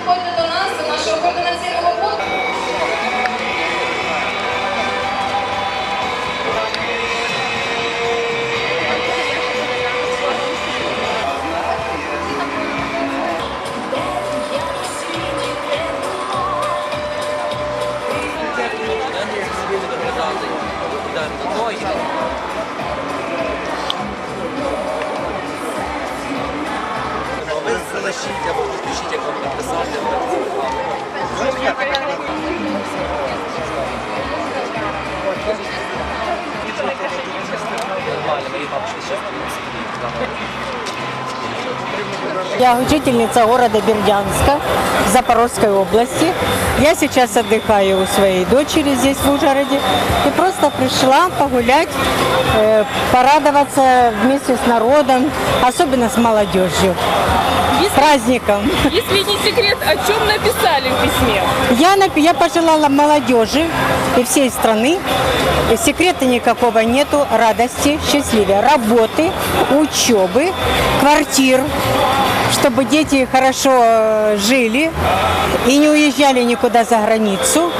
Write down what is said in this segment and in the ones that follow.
підходьте до нас, Я учительница города Бердянска, Запорожской области. Я сейчас отдыхаю у своей дочери здесь в Ужгороде. И просто пришла погулять, э, порадоваться вместе с народом, особенно с молодежью. С праздником. Если не секрет, о чем написали в письме? Я, нап- я пожелала молодежи и всей страны, и секрета никакого нету, радости, счастливия, работы, учебы, квартир, чтобы дети хорошо э, жили и не уезжали никуда за границу,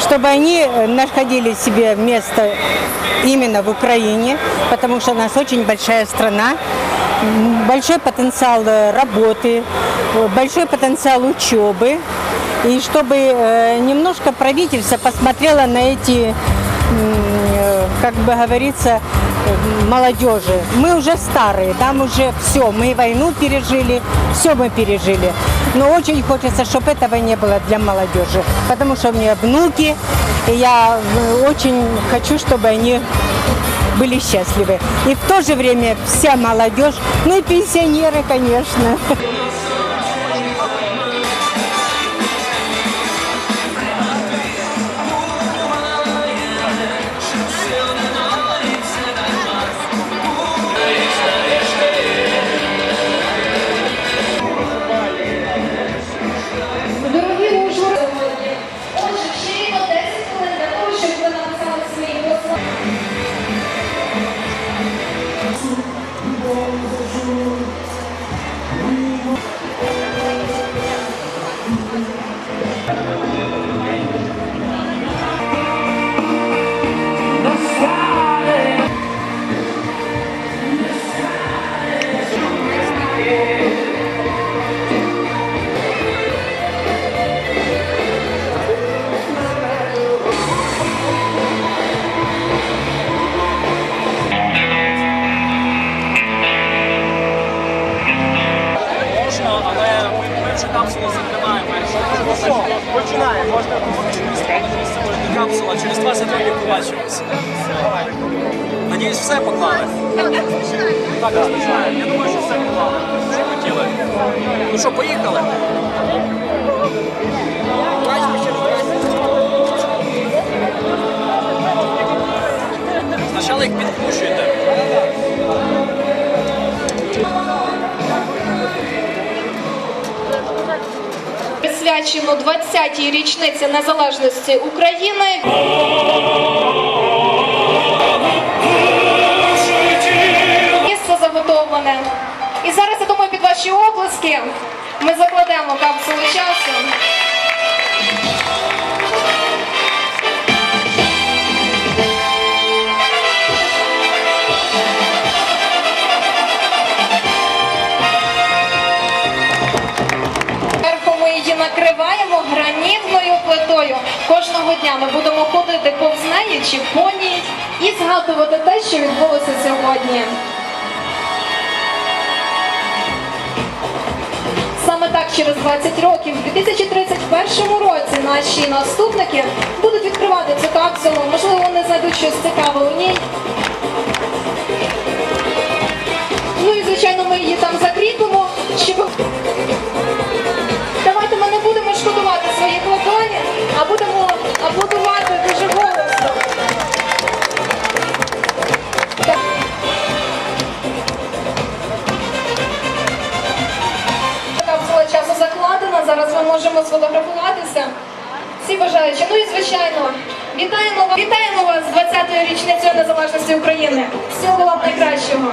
чтобы они э, находили себе место именно в Украине, потому что у нас очень большая страна, большой потенциал э, работы, большой потенциал учебы. И чтобы немножко правительство посмотрело на эти, как бы говорится, молодежи. Мы уже старые, там уже все, мы войну пережили, все мы пережили. Но очень хочется, чтобы этого не было для молодежи, потому что у меня внуки, и я очень хочу, чтобы они были счастливы. И в то же время вся молодежь, ну и пенсионеры, конечно. Можна капсула, через 20 років побачимося. Надіюсь, все поклали. Так, розпочинаємо. Я думаю, що все поклали. Що хотіли. Ну що, поїхали? Спочатку їх підпушуєте. Присвячено 20-й річниці незалежності України. Місце заготовлене. І зараз, я думаю, під ваші обласки ми закладемо капсулу часу. Дня ми будемо ходити повз неї чи по ній і згадувати те, що відбулося сьогодні. Саме так через 20 років, у 2031 році, наші наступники будуть відкривати цю капсулу. Можливо, вони знайдуть щось цікаве у ній. Ну і звичайно, ми її там закріпимо, можемо сфотографуватися. Всі бажаючі. Ну і звичайно, вітаємо вас, вітаємо вас з 20-ю річницею незалежності України. Всього вам найкращого.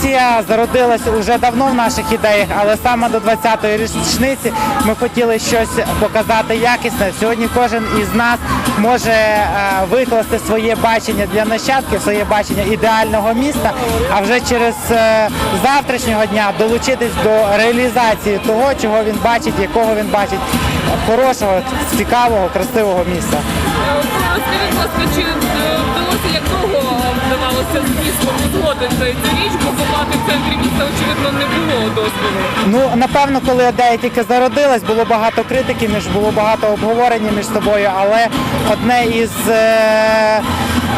Акція зародилась уже давно в наших ідеях, але саме до 20-ї річниці ми хотіли щось показати якісне. Сьогодні кожен із нас може е, викласти своє бачення для нащадків, своє бачення ідеального міста, а вже через е, завтрашнього дня долучитись до реалізації того, чого він бачить, якого він бачить хорошого, цікавого, красивого міста. Скажіть, будь ласка, чи е, вдалося як довго вдавалося містом узгодити цю річ, бо копати в центрі міста, очевидно, не було дозволу. Ну напевно, коли ідея тільки зародилась, було багато критики, між було багато обговорення між собою, але одне із е,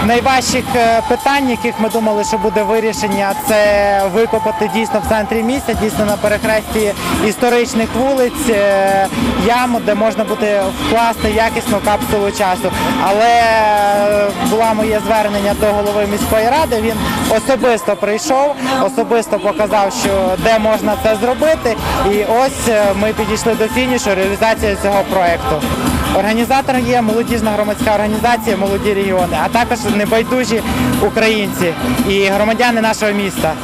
найважчих е, питань, яких ми думали, що буде вирішення, це викопати дійсно в центрі міста, дійсно на перехресті історичних вулиць, е, яму, де можна буде вкласти якісну капсулу часу. Але е, була моє звернення до голови міської ради. Він особисто прийшов, особисто показав, що де можна це зробити. І ось ми підійшли до фінішу реалізації цього проекту. Організатором є молодіжна громадська організація Молоді регіони, а також небайдужі українці і громадяни нашого міста.